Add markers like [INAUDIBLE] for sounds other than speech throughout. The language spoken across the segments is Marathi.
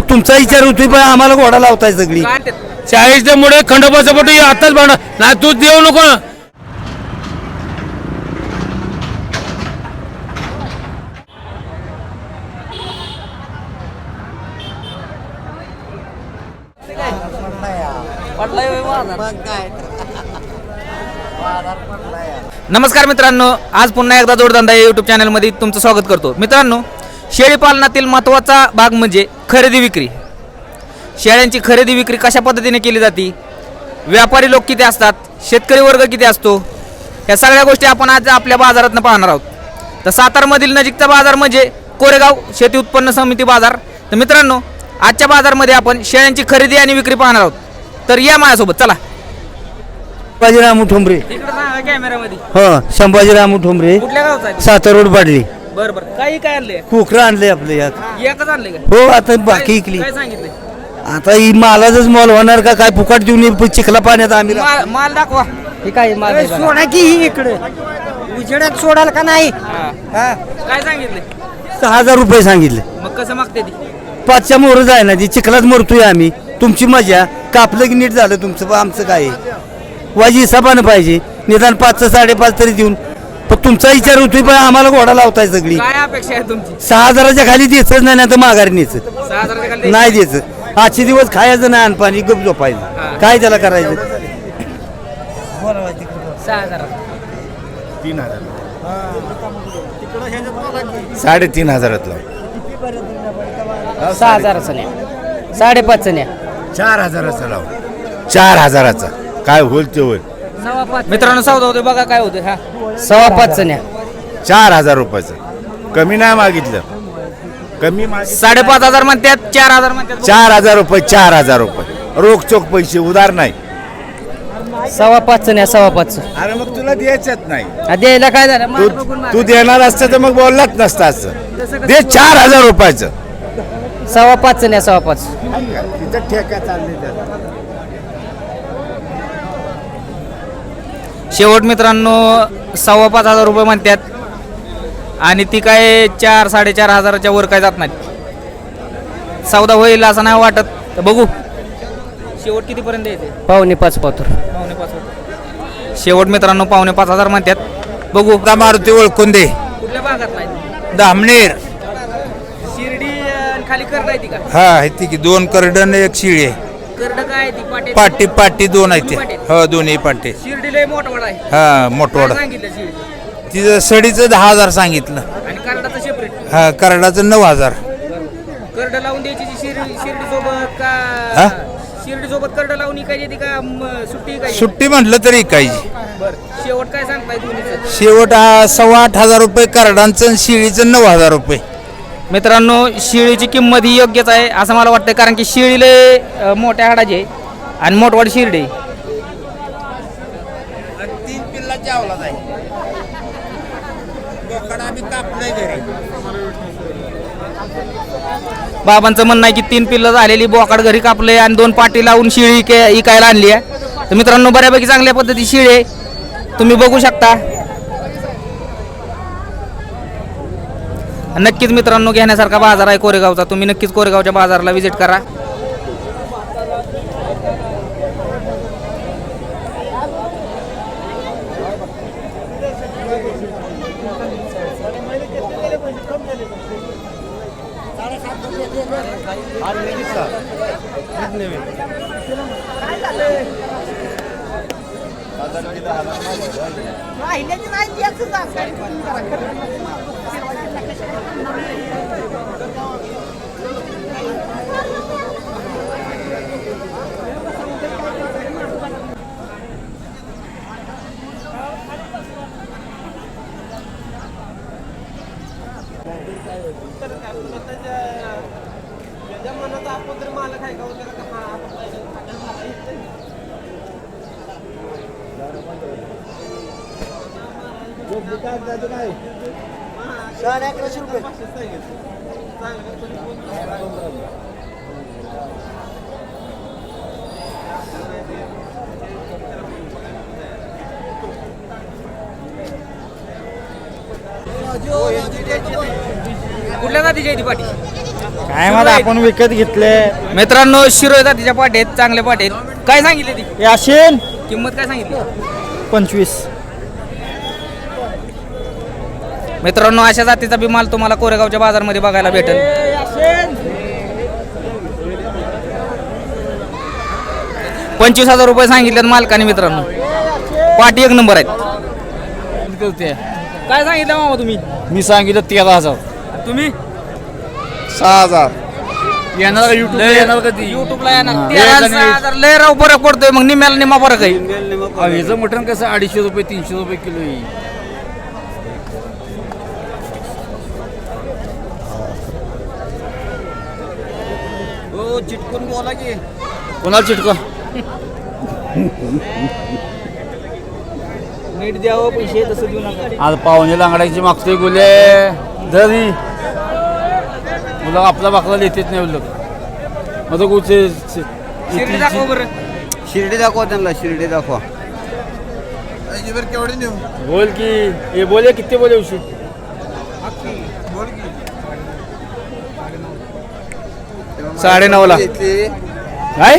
पण तुमचा विचार होतोय पण आम्हाला घोडा लावताय सगळी. चाळीसच्या मुळे खंडोबाचं पोटी आताच भांडा नाही तू देऊ नको. ना नमस्कार मित्रांनो आज पुन्हा एकदा जोडधंदा या युट्यूब चॅनलमध्ये तुमचं स्वागत करतो. मित्रांनो शेळी पालनातील महत्त्वाचा भाग म्हणजे खरेदी विक्री. शेळ्यांची खरेदी विक्री कशा पद्धतीने केली जाते? व्यापारी लोक किती असतात? शेतकरी वर्ग किती असतो? ह्या सगळ्या गोष्टी आपण आज आपल्या बाजारातनं पाहणार आहोत. तर सातारमधील नजीकचा बाजार म्हणजे कोरेगाव शेती उत्पन्न समिती बाजार. तर मित्रांनो आजच्या बाजारमध्ये आपण शेळ्यांची खरेदी आणि विक्री पाहणार आहोत. तर या माझ्यासोबत चला. संभाजीरामू ठोंबरे कॅमेरामध्ये हो संभाजीरामू ठोंबरे कुठल्या गावचा आहे? सातार रोड पाडली बरं बरं. काही काय आणले कुकरं आणले आपले यात. एकच आणले का? हो आता बाकी इकली. काय सांगितले आता ही मालाच मोल होणार का? काय फुकट देऊन हे चिखला पाण्यात आम्ही राहतो. माल माल दाखवा. हे काय माल. सोडा की ही इकडे. उजेडात सोडाल का नाही? हा. हा. काय सांगितले सहा हजार रुपये सांगितले. मग कसं मागते ती? पाचच्या मोहर जाय ना ती चिखलात मरतोय आम्ही तुमची मजा कापलं की नीट झालं तुमचं पण आमचं काय आहे? वाजी हिसाबानं पाहिजे निदान पाचचं साडेपाच तरी देऊन पण तुमचा विचार होतोय पण आम्हाला घोडा लावताय सगळी. काय अपेक्षा आहे तुमची? सहा हजाराच्या खाली द्यायचंच नाही ना तर माघारी न्यायचं. सहा हजाराच्या खाली द्यायची? नाही द्यायचं. आजचे दिवस खायचं नाही पाणी गप. झोपायचं. काय त्याला करायचं? सहा हजार. साडेतीन हजारातला. सहा हजाराचा न्या. साडेपाचचा न्या. चार हजाराचा लाव. चार हजाराचा. काय होईल ते होईल. मित्रांनो सौदा होते बघा काय होते हा. सव्वा पाचचा न्या. चार हजार रुपयाचं. कमी नाही मागितलं. कमी मागितलं. साडेपाच हजार म्हणतात चार हजार म्हणतात चार हजार रुपये चार हजार रुपये. रोख चोख पैसे उधार नाही. सव्वा पाचचा न्या सव्वा पाचचं. अरे मग तुला द्यायचंच नाही. आ, द्यायला काय झालं? तू माल बघून माग. तू देणार असतं तर मग बोललाच नसतं असं. दे चार हजार रुपयाचं. सव्वा पाचचा न्या सव्वा पाच तिथं ठेका चालले शेवट मित्रांनो सव्वा पाच हजार रुपये म्हणतात आणि ती काय चार साडेचार हजाराच्या वर काय जात नाही सौदा होईल असं नाही वाटत. तर बघू. शेवट कितीपर्यंत येते? पावणे पाच पावतर पावणे पाच हजार. शेवट मित्रांनो पावणे पाच हजार म्हणतात बघू. मारुती ओळखून दे. कुठल्या भागात नाही? दामनेर शिर्डी अं, खाली करड आहे ती का? हा आहे ती की. दोन करडन एक शिळी आहे. आहे ती पाटे पाटी पाटी दोन आहेत ते. हो दोन्ही पाटे शिर्डी लय मोठवाडा आहे. हा मोठवाडा सांगितलं शिर्डी? तिचं सडीचं दहा हजार सांगितलं. आणि करडाचं सेपरेट हा करडाचं नऊ हजार. करड लावून द्यायची शिर्डी शिर्डी सोबत हा? का शिर्डी सोबत करड लावून इकायची ती का म, सुट्टी सुट्टी म्हटलं तरी काहीची बर. शेवट काय सांगताय दोन्हीचं? शेवट हा सव्वा आठ हजार रुपये करडांचं आणि शिळीचं नऊ हजार रुपये. मित्रांनो शिळीची किंमत ही योग्यच आहे असं मला वाटतं कारण की शिळी लय अं, मोठ्या हाडाची आहे आणि मोठवाड शिर्डी. आहे. तीन पिल्लाच्या अवलाद आहे बाबांचं म्हणणं आहे की तीन पिल्लं झालेली बोकाड घरी कापले आणि दोन पाटी लावून शिळी इके इकायला आणली आहे. तर मित्रांनो बऱ्यापैकी चांगल्या पद्धती शिळी आहे. तुम्ही बघू शकता. नक्कीच मित्रांनो घेण्यासारखा बाजार आहे कोरेगावचा. तुम्ही नक्कीच कोरेगावच्या बाजाराला व्हिजिट करा. Yo, bukan, dah tunai. कुठल्या जातीची आहे ती पाटी? काय मला आपण विकत घेतले. मित्रांनो शिरोय जातीच्या पाटे आहेत चांगले पाटे आहेत. काय सांगितले ती? याशीन. किंमत काय सांगितली? पंचवीस. मित्रांनो अशा जातीचा बी माल तुम्हाला कोरेगावच्या बाजारमध्ये बघायला भेटेल. पंचवीस हजार रुपये सांगितले मालकाने मित्रांनो. पाटी एक नंबर आहेत. काय सांगितलं मामा तुम्ही? मी सांगितलं तेरा हजार. तुम्ही? सहा हजार. येणार युट्यूब येणार कधी युट्यूबला येणार. लय राव फरक पडतोय मग निम्याला निम्मा फरक आहे मटण कसं? अडीचशे रुपये तीनशे रुपये किलो येईल चिटकून बोला की? कोणाला चिटका? नीट द्यावं पैसे तसं देऊ नका. आज पाहुणे लांगडायची मागतोय गुले. जरी मुलं आपला बाकला लिहितेच नाही उलट. मग गुचे शिर्डी दाखव बरं. शिर्डी दाखवा त्यांना शिर्डी दाखवा. बोल की. हे बोले किती बोले उशी साडे नऊला काय?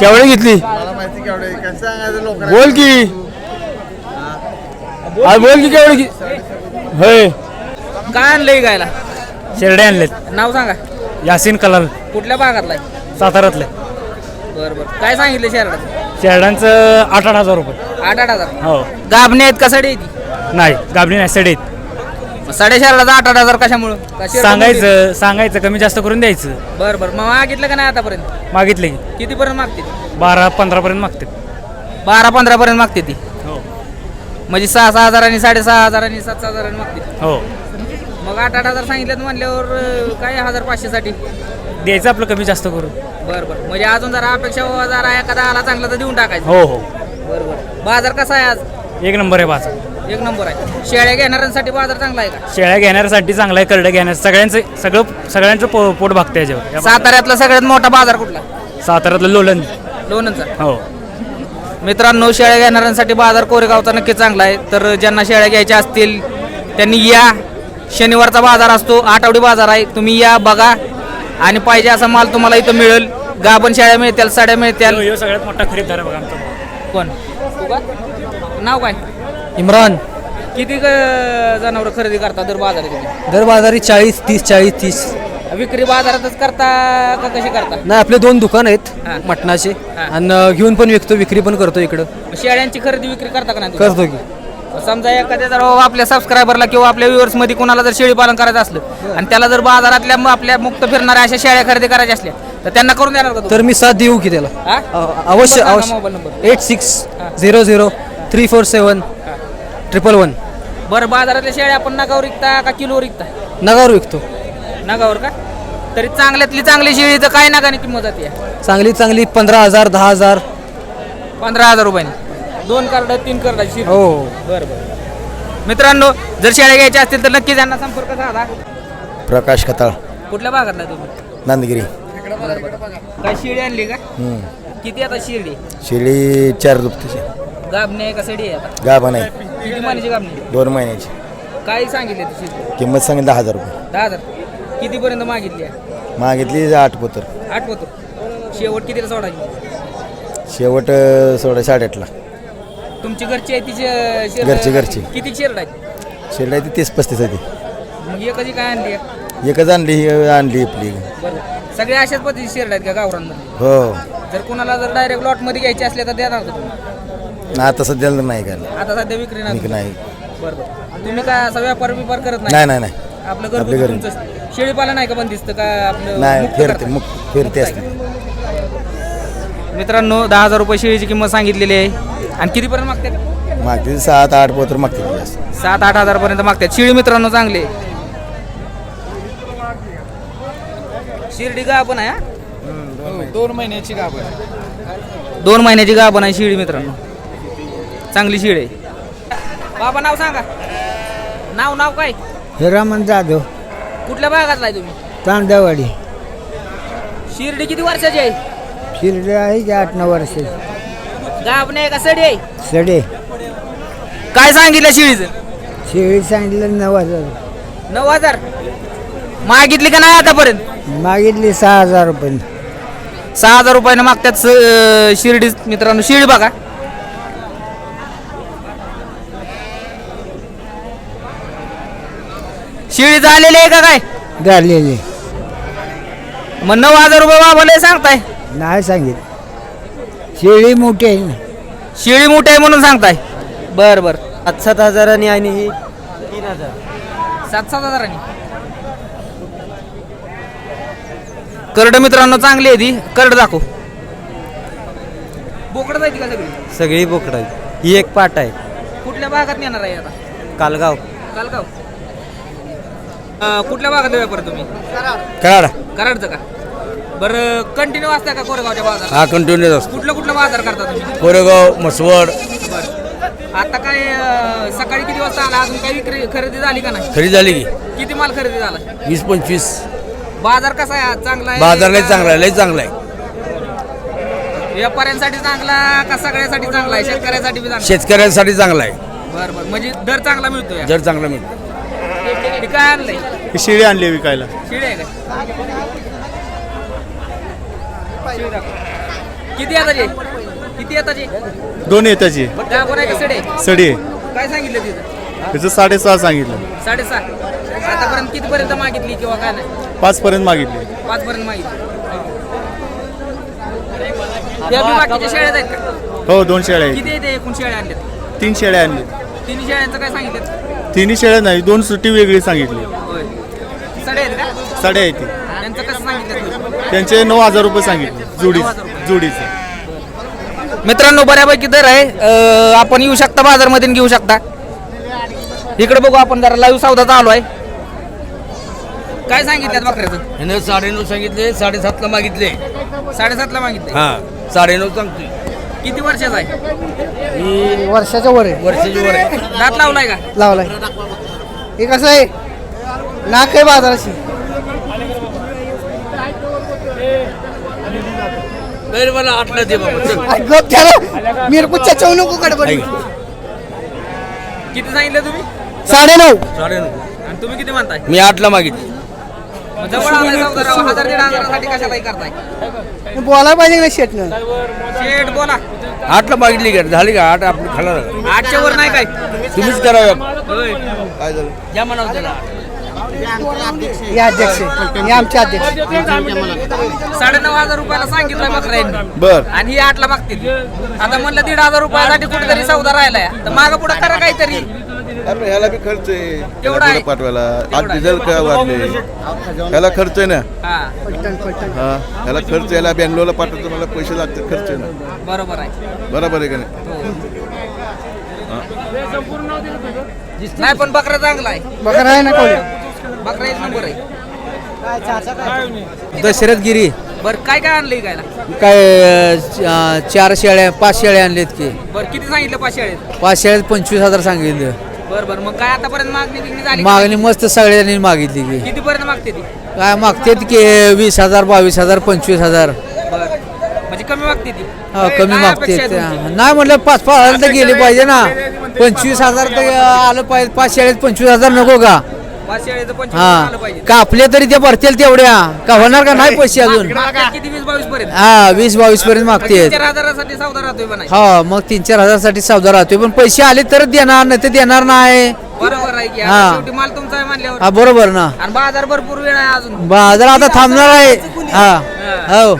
केवढी घेतली? बोल की. बोल की केवढी घे होय. काय आणलंय गायला? शेरडे आणलेत. नाव सांगा. यासीन कलाल. कुठल्या भागातला आहे? साताऱ्यातले. बरं बरं. काय सांगितलं शहरात शेरडांचं आठ आठ हजार रुपये. आठ आठ हजार. हो. गाभणे आहेत का साडे आहेत? नाही गाबडी नाही सेडे साडे शहराला आठ आठ हजार कशामुळं? का सांगायचं सांगायचं कमी जास्त करून द्यायचं. मोठी? बरं बरं. मग मागितलं का नाही आतापर्यंत? मागितले. की कितीपर्यंत मागते बारा पंधरा पर्यंत मागते. बारा पंधरा पर्यंत मागते ती? हो. म्हणजे सहा सहा हजारांनी साडेसहा हजारांनी सात सहा हजारांनी मागते हो. मग आठ आठ हजार सांगितलं म्हणल्यावर अं, काय हजार पाचशेसाठी? द्यायचं आपलं कमी जास्त करून. बरं बरं. म्हणजे अजून जरा अपेक्षा व जरा एखादा आला चांगला तर देऊन टाकायचं. हो हो. बरं बरं. बाजार कसा आहे आज? एक नंबर आहे बाजार. एक नंबर आहे. शेळ्या घेणाऱ्यांसाठी बाजार चांगला आहे का? शेळ्या घेण्यासाठी चांगला आहे करडं घेण्यास सगळ्यांचं सगळं सगळ्यांचं पो पोट भागतं याच्यावर. या. साताऱ्यातला सगळ्यात मोठा बाजार कुठला? साताऱ्यातलं लोलन लोणंदचा? हो. मित्रांनो शेळ्या घेणाऱ्यांसाठी बाजार कोरेगावचा नक्की चांगला आहे. तर ज्यांना शेळ्या घ्यायच्या असतील त्यांनी या. शनिवारचा बाजार असतो आठवडी बाजार आहे. तुम्ही या बघा. आणि पाहिजे असा माल तुम्हाला इथं मिळेल. गाभण शेळ्या मिळतील साड्या मिळतील. ह्यो सगळ्यात मोठा खरेदीदार आहे बघा आमचा. कोण? नाव काय? इम्रान किती जनावर खरेदी करता दर बाजारी तुम्ही? दर बाजारी चाळीस तीस चाळीस तीस. विक्री बाजारातच करता का कशी करता? नाही आपले दोन दुकान हा. आहेत मटणाचे. हा. आणि घेऊन पण विकतो विक्री पण करतो इकडं. शेळ्यांची खरेदी विक्री करता का नाही तुम्ही? करतो की. समजा एखाद्या जर आपल्या सबस्क्रायबरला किंवा आपल्या व्ह्युअर्समध्ये कोणाला जर शेळी पालन करायचं असलं आणि त्याला जर बाजारातल्या म- आपल्या मुक्त फिरणाऱ्या अशा शेळ्या खरेदी करायच्या असल्या तर त्यांना करून देणार का? तर मी साथ देऊ की त्याला. हा? अ- अवश्य सांगा, अवश्य. Mobile number. Eight six zero zero three four seven triple one बरं बाजारातल्या शेळ्या आपण नगावर विकता का किलोवर विकता? नगावर विकतो. नगावर का? तरी चांगल्यातली चांगली शेळी तर काय नगाने किंमत जाते? चांगली चांगली पंधरा हजार दहा हजार. पंधरा हजार रुपयाने. दोन कार्ड तीन कार्डाची शेळी हो. बरं बरं. मित्रांनो जर शेळ्या घ्यायच्या असतील तर नक्कीच यांना संपर्क साधा. प्रकाश खताळ. कुठल्या भागातला तुम्ही? नांदगिरी. काय शिडी आणली का? किती आता शिर्डी शेळी चार दुपतीची गाबणे आहे का सडी आहे आता? गाभण आहे. किती महिन्याची दोन महिन्याची. काय सांगितले शिर्डी किंमत सांगितली दहा हजार रुपये. दहा हजार. कितीपर्यंत मागितली आहे? मागितली आठ पोतर आठवतो शेवट कितीला सोडायची? शेवट अं, सोळा साडेआठला. तुमची घरची आहे तिची अं, शेर- घरची- घरची. किती शेरड आहेत? आहे ती तीस पस्तीस आहे मग एकाची काय आणली आहे? एकच आणली ही आणली आपली. बरं. सगळे अशाच पद्धती शेरड आहेत का गावरांमध्ये हो. जर कोणाला जर डायरेक्ट लॉटमध्ये घ्यायचे असले तर देणार का तुम्ही? आता सध्या नाही काय आता सध्या विक्री नाही नाही. बरं बरं तुम्ही काय असा व्यापार बिपार करत नाही? नाही नाही नाही. आपलं आपलं घरगुती घरी. तुमचं शेळी पालन आहे का बंदिस्त का आपलं नाही मुक्त फिरते करता? फिरते असते मित्रांनो दहा हजार रुपये शेळीची किंमत सांगितलेली आहे. आणि कितीपर्यंत मागतात मागते सात आठ पोतर मागते जास्त. सात आठ हजार पर्यंत मागतात शिळी मित्रांनो चांगले शिर्डी का आपण आहे हा? दोन महिन्याची गाभ आहे. दोन महिन्याची गाभण आहे शिळी मित्रांनो. चांगली शिळी आहे. बाबा नाव सांगा. नाव नाव काय? हिरामन जाधव. कुठल्या भागातला आहे तुम्ही? तांदवाडी शिर्डी किती वर्षाची आहे? शिर्डी आहे की आठ नऊ वर्ष गाभण आहे का सडी आहे? सडे. काय सांगितलं शिळीचं? शेळी सांगितलं नऊ हजार. नऊ हजार? मागितली का नाही आतापर्यंत? मागितली सहा हजार रुपये. सहा हजार रुपयानं मागतात स- शिर्डी मित्रांनो शिर्डी बघा. शिर्डी झालेली आहे का काय? झालेली. मग नऊ हजार रुपये बाबाला सांगताय. नाही सांगितलं. शेळी मोठी आहे ना. शिळी मोठी आहे म्हणून सांगताय. बर बर. सात सात हजारांनी आणि ही तीन हजार. सात सात हजारांनी. करड मित्रांनो चांगली आहे ती. करड दाखव. बोकड जायची का सगळी? सगळी बोकड आहे ही एक पाट आहे. कुठल्या भागात येणार आहे आता? कालगाव. कालगाव. अं, कुठल्या भागात व्यापार तुम्ही? कराड. कराडचं का? बरं कंटिन्यू असता का कोरेगावच्या बाजार हा कंटिन्यूच असतो. कुठलं कुठलं बाजार करता तुम्ही? कोरेगाव म्हसवड. बरं. आता काय अं, सकाळी किती वाजता आला? अजून काही विक्री खरेदी झाली का नाही? खरी झाली की. किती माल खरेदी झाला? वीस पंचवीस. बाजार कसा आहे? आज? चांगला आहे? बाजार लय का- चांगला आहे लय चांगला आहे. व्यापाऱ्यांसाठी चांगला का सगळ्यासाठी चांगला आहे? शेतकऱ्यासाठी बी चांगला शेतकऱ्यांसाठी चांगला आहे. बरं बरं. म्हणजे दर चांगला मिळतोय? जर चांगला मिळतो. हे काय आणलंय? ही शेळी आणली विकायला. शिळे आहे का? शिळे दाखव. किती येताचे किती येताचे दोन येताची त्या बरं आहे का सडे? सडी आहे. काय सांगितलं तिथं? त्याचं साडेसहा सांगितलं. साडेसहा. आतापर्यंत कितीपर्यंत मागितली किंवा काय नाही? पाच पर्यंत मागितली. पाच पर्यंत मागितली. त्या बी बाकीच्या आहेत का? हो दोन शेळ्या आहेत. किती येते एकूण शेळ्या आणल्यात? तीन शेळ्या आणली. तिन्ही शेळ्यांचं काय सांगितलं? तिन्ही शेळ्या नाही दोन सुट्टी वेगळी सांगितली. सडे आहेत का? साड्या आहेत ती. त्यांचं कसं सांगितलं त्यांचे नऊ हजार रुपये सांगितले. जोडी जोडीचे. मित्रांनो बऱ्यापैकी दर आहे. अं, आपण येऊ शकता बाजारमध्ये आणि घेऊ शकता. इकडे बघू आपण जरा लाईव्ह सौदा चालू आहे. काय सांगितलं बकऱ्याचं? ह्यानं साडेनऊ सांगितले साडेसातला मागितले. साडेसातला मागितले. हा साडेनऊ सांगतोय. किती वर्षाचा आहे? वर्षाच्या वर आहे. वर्षाची वर आहे. दात लावलाय का? लावलाय. हे कसं आहे? नाक आहे बाजाराची. गैर मला आठला दे बाबा चल. गप त्याला. मिरकुच्या चौ नको गडबड. ऐक. किती सांगितलं तुम्ही? साडे नऊ साडेनऊ. आणि तुम्ही किती म्हणताय मी आठला मागितली. मग जवळ आलाय सौदा राव, हजार दीड हजारासाठी कशालाही करताय? बोलायला पाहिजे ना शेटनं? शेठ बोला. आठला मागितली का? झाली का? आठ आपली खाला ना आठच्या वर नाही काय? तुम्हीच करावं होय. काय झालं? या त्याला. हे अध्यक्ष. हे आमचे अध्यक्ष. साडेनऊ हजार रुपयाला सांगितलं बकऱ्यांनी. बर. आणि ही आठला मागतील. आता म्हणलं दीड हजार रुपयासाठी कुठेतरी सौदा राहिलाय. तर मागं पुढे करा काहीतरी. ह्याला बी खर्च आहे. एवढा आहे. पुढं पाठवायला आज. डिझेल काय वाढले? ह्याला खर्च आहे ना? हा. हा. ह्याला खर्च याला बँगलोरला पाठवतो मला पैसे लागतात खर्च आहे ना? बरोबर आहे. बरोबर आहे का नाही? नाही पण बकरा चांगला आहे. बघा आहे ना कोणी? बकरा एक नंबर आहे. दशरथ गिरी बर काय काय आणलंय गायला काय अं, चार शेळ्या पाच शेळ्या आणलेत की. बर किती सांगितलं पाच शाळेत पाच शेळ्यात पंचवीस हजार सांगितलं. बर बर. मग काय आतापर्यंत मागणी झाली? मागणी मस्त सगळ्यांनी मागितली की. किती पर्यंत मागते ती? काय मागतेत की वीस हजार बावीस हजार पंचवीस हजार. बर. म्हणजे कमी मागते ती? हा, काय- कमी मागते अपेक्षा आहे तुमची? नाही म्हटलं पाच पाच हजार तर गेले पाहिजे ना. पंचवीस हजार तर आलं पाहिजे पाच शेळ्यात पंचवीस हजार नको का? शाळेचं पंचवीस आलं हा पाहिजे. का आपले तरी ते भरतील तेवढ्या? का होणार का? नाही पैसे अजून? मागतात किती? वीस बावीस पर्यंत. हा वीस बावीस पर्यंत मागते चार हजारासाठी सौदा राहतोय पण हा मग तीन चार हजारसाठी सौदा राहतोय. पण पैसे आले तरच देणार नाही तर देणार नाही. बरोबर आहे की हा. आता शेवटी माल तुमचा आहे म्हणल्यावर. हा बरोबर ना. आणि बाजार भरपूर वेळ आहे अजून. बाजार आता थांबणार आहे. हा. हो.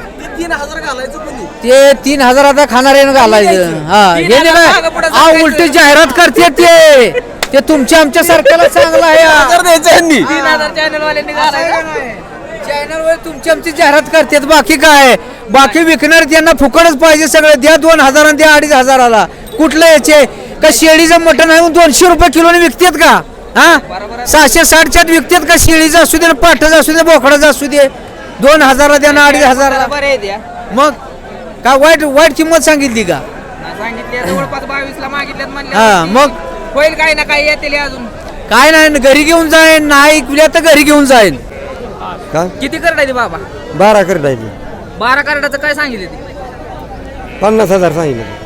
ते तीन हजार आता खाणार घालायचं. हा. तीन हे हजार नाही मागं पुढं काय सरकायचं. उलट जाहिरात करते ते. ते तुमच्या आमच्या सारख्याला चांगलं आहे. तीन हजार चॅनल वाल्यांनी वर तुमची आमची जाहिरात करतात. बाकी काय? बाकी विकणार त्यांना फुकटच पाहिजे सगळं. द्या दोन हजार आणि द्या अडीच हजाराला. कुठलं याचे? का शेळीचं मटण आहे दोनशे रुपये किलोने विकतात का? हा? सहाशे साठच्यात विकतात का? शेळीचं असू दे पाठाचं असू दे बोकडाचं असू दे. दोन हजारला द्या ना अडीच हजाराला. बरं आहे द्या. मग? का वाईट वाईट किंमत सांगितली का? सांगितले जवळपास बावीस ला मागितल्यात म्हणले हा, मग? होईल काही ना काही येतील अजून. काय नाही घरी घेऊन जाईन नाही ऐकल्या तर घरी घेऊन जाईन. किती करडायची बाबा? बारा करतायची बारा कार्डाचं काय सांगितले ते? पन्नास हजार सांगितलं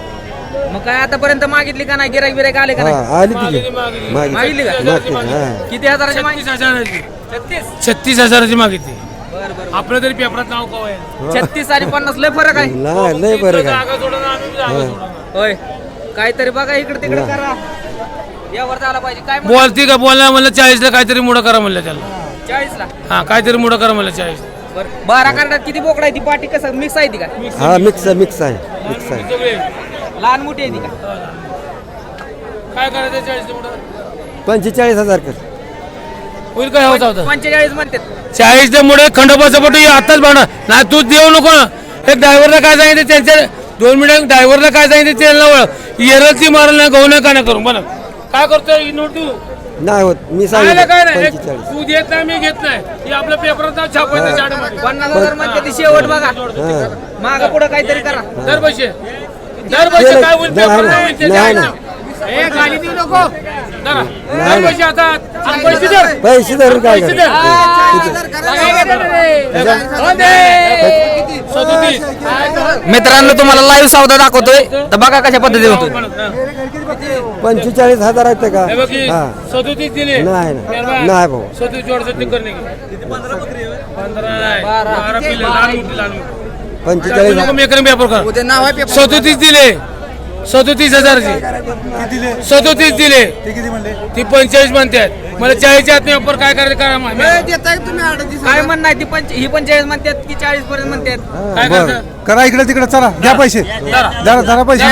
मग काय आतापर्यंत मागितली का नाही? गिराईक बिराईक आले का नाही? आली तिथे मागितली का? किती हजाराची मागितली? छत्तीस छत्तीस? हजाराची मागितली. आपलं तरी पेपरात नाव कव आहे छत्तीस आणि पन्नास लय फरक आहे. नाही लय बरं काय जागा सोडा ना, आम्ही बी जागा सोडा. होय. काहीतरी बघा इकडे तिकडे करा. यावर झाला पाहिजे. काय बोलती का? बोलला म्हणलं चाळीसला काहीतरी मुडं करा म्हणलं त्याला. चाळीस ला हा काहीतरी मुडं करा म्हणलं चाळीस. बरं. बारा कार्डात किती बोकडा आहे ती पाटी कसं? मिक्स आहे ती का? हा मिक्स मिक्स आहे मिक्स आहे. लहान मोठी आहे ती का? काय करायचं चाळीस मुडं? पंचेचाळीस हजार कर. होईल काय होता होता पंचेचाळीस म्हणतात चाळीसच्या मुळे खंडोबाचं पटू आताच भावना नाही तू देऊ नको ना. एक ड्रायव्हरला काय सांगितलं? त्यांच्या दोन मिनिटं ड्रायव्हरला काय सांगितलं? त्यांना वळ. येरलची मारल नाही गहू नाही का नाही करून बरं. काय करतोय नोट? नाही होत मी काय नाही, काय नाही पंचेचाळीस. तू देत नाही मी घेत नाही. हे आपल्या पेपरात छापायचं शाळेमध्ये. पन्नास हजार म्हणते ती शेवट बघा. हा. माग पुढे काहीतरी करा. दर पैसे दर पैसे काय होईल पेपर नाही, नाही. नाही, देऊ नको. पैसे धरून काय हो. मित्रांनो तुम्हाला लाईव्ह सौदा दाखवतोय. तर बघा कशा पद्धतीने होतोय. पंचेचाळीस हजार आहेत का? बघ सदोतीस दिले. नाही, नाही. भाऊ. पंचेचाळीस सदोतीस दिले. सदोतीस हजारची. सदोतीस दिले. ती पंचेचाळीस म्हणतात मला चाळीसच्या आत पेपर काय करायचं करा माहिती. काय म्हणणं आहे ती पंच ही पंचेचाळीस म्हणतात की चाळीस पर्यंत म्हणतात काय करायचं करा इकडे तिकडे चला द्या पैसे. जरा. जरा जरा पैसे.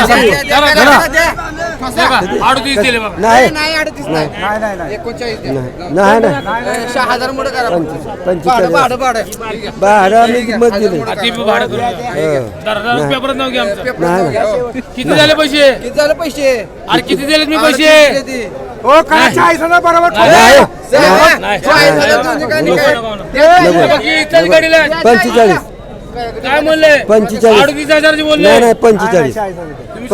अडतीस दिले नाही. नाही नाही नाही. नाही नाही पंचेचाळीस. भाडं आम्ही किंमत दिली. आ, ती बी भाडं करून. हो. जरा दररोज पेपरात नाव घ्या आमचं. नाही नाही. किती झाले पैसे? किती झालं पैसे? अरे किती दिलेत मी पैसे? हो करा चाळीस हजार बरोबर हजार काय काय? पंचेचाळीस. काय म्हणले पंचेचाळीस. अडतीस हजारची बोलले. नाही नाही पंचेचाळीस. तुम्ही.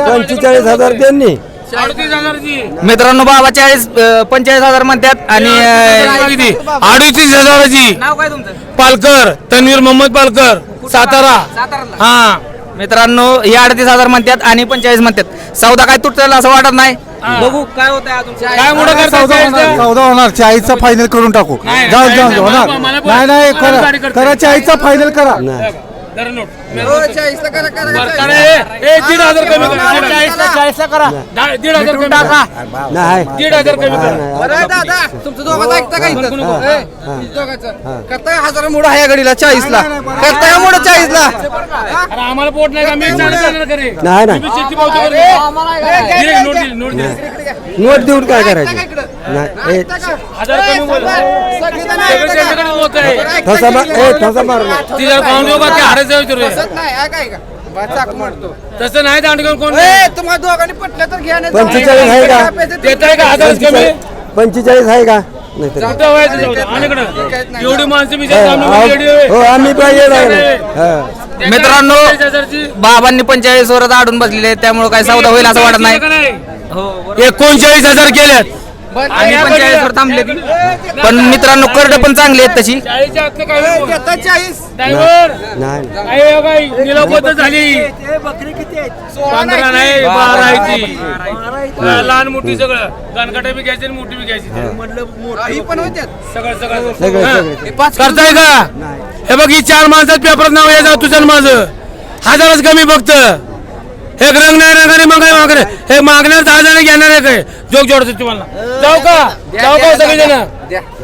पंचेचाळीस हजार त्यांनी. अडतीस हजारची. मित्रांनो बाबा चाळीस पंचेचाळीस हजार म्हणतात आणि अं, अडतीस हजाराची. नाव काय तुमचं? पालकर तन्वीर मोहम्मद पालकर सातारा. हा. मित्रांनो हे अडतीस हजार म्हणतात आणि पंचेचाळीस म्हणतात. सौदा काय तुटलेला असं वाटत नाही. बघू काय होत आहे अजून काय मोठं करता चौदा होणार. चौदा होणार. चाळीसचा फायनल करून टाकू. नाही, जाऊ नाही, जाऊ नाही, होणार. मला- मला नाही नाही मला करा करते. करा चाळीसचा फायनल करा. हो, दीड हजार कमी करा चाळीसला करा दीड हजार कमी करा नाही दीड हजार कमी करा. तुमचं दोघांचं ऐकता का इथं? हजार मोड आहे चाळीसला मोड चाळीसला आम्हाला पोट नाही का मी नाही, नाही. नोट देऊन काय करायचं नाही ए, हजार कमी बोल सगळं त्यांच्याकडे होत आहे ठसा मार ए ठसा मार ती जर पाहून येऊ का ते हारायचं विचारू नाही ऐका ऐका. बरं, चाक मारतो तसं नाही दांड घेऊन कोण ए, तुम्हाला दोघांनी पटलं तर घ्या नाही तर- पंचेचाळीस आहे का? देत आहे का हजार कमी? पंचेचाळीस पंचेचाळीस आहे का? नाही तर कुठं व्हायचं जाऊ दे. आणि इकडं एवढी माणसं मी हा, हो आम्ही पाहिजे मित्रांनो बाबांनी पंचेचाळीस वर आडून बसलेले आहेत, त्यामुळे काय सौदा होईल असं वाटत नाही. एकोणचाळीस हजार केल्यात आणि थांबले ती. पण मित्रांनो कर्ड पण चांगली आहेत तशी. चाळीसच्या आतलं काय होईल? घेता चाळीस. ड्रायव्हर नाही. आहे हो बाई, निलावबद्ध झाली. पंधरा नाही बारा आहे. ती. लहान मोठी सगळं. गणकाटा बी घ्यायची आणि मोठी बी घ्यायची. पण होत्या सगळं सगळं. हा. करताय का? हे बघ ही चार माणसात पेपरात नाव आहे तुझं आणि माझं. हजारच कमी फक्त. एक रंग नाही मग काय मागणे हे मागणार दहा जण घेणार आहे काय जोक जोडतो तुम्हाला. जाऊ का? जाऊ का सगळे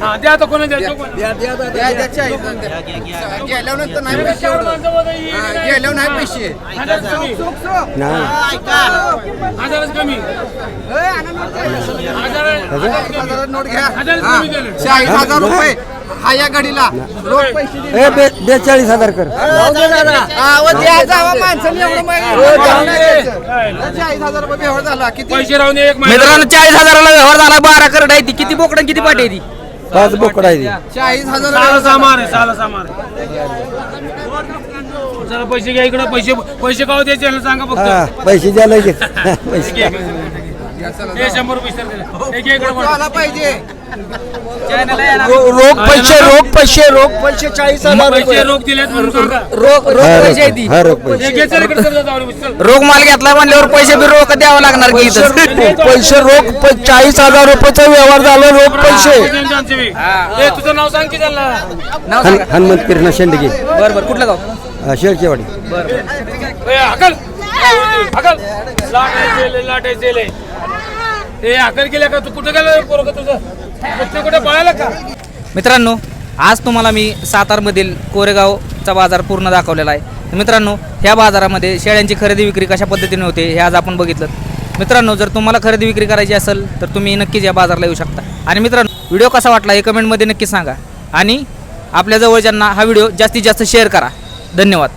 हा द्या आता कोणा द्या जोक द्या, द्या. चाळीस द्या. गेल्यावर नंतर नाही पैसे. एवढं. हा, गेल्यावर नाही पैसे. हजारच कमी. नाही हजारच कमी. ए, आणा नोट चाळीस. हजार हजारात नोट घ्या. हजारच हा, कमी केलं. चाळीस हजार रुपये हा या गाडीला. रोख पैसे. ए बे बेचाळीस हजार कर. हा, व द्या जावा माणसाने एवढं मागितलं. जाऊ नाही द्यायचं. चाळीस हजार रुपये व्यवहार झाला. किती? पैसे राहून एक महिना मित्रांनो चाळीस हजाराला व्यवहार झाला बारा करड आहे ती. किती बोकड किती पाठी आहे ती? पाच बोकडा आहे ती. चाळीस हजार साला सामार आहे साला सामार जरा पैसे घ्या इकडे पैसे पैसे काव द्यायचे याला सांगा हा फक्त पैसे द्या लगेच. [LAUGHS] पैसे हे शंभर रुपये सर दिले. घे इकडे फोटो वर. आला पाहिजे. रोख पैसे रोख पैसे रोख पैसे चाळीस हजार पैसे रोख दिलेत म्हणून सांगा. रोख रोख पैसे आहे ती हे घे चल इकडे चल जाऊ दे, चल. रोग माल घेतला म्हणल्यावर पैसे बी रोख द्यावं लागणार की इथं? पैसे रोख चाळीस हजार रुपयाचा व्यवहार झाला रोख पैसे. त्यांचे बी. ए, तुझं नाव सांग की त्यांना. नाव सांगा. हनुमंत किरण शेंडगे. बरं बरं. कुठलं गाव? शेळकेवाडी. ए, हकल हकल लाटायचे लाटायचे ए केल्या का? तू कुठं पोरग तुझं? कुठे कुठे का? मित्रांनो आज तुम्हाला मी सातारमधील कोरेगावचा बाजार पूर्ण दाखवलेला आहे. तर मित्रांनो ह्या बाजारामध्ये शेळ्यांची खरेदी विक्री कशा पद्धतीने होते हे आज आपण बघितलं. मित्रांनो जर तुम्हाला खरेदी विक्री करायची असेल तर तुम्ही नक्कीच या बाजारला येऊ शकता. आणि मित्रांनो व्हिडिओ कसा वाटला हे कमेंटमध्ये नक्की सांगा. आणि आपल्या जवळच्यांना हा व्हिडिओ जास्तीत जास्त शेअर करा. धन्यवाद.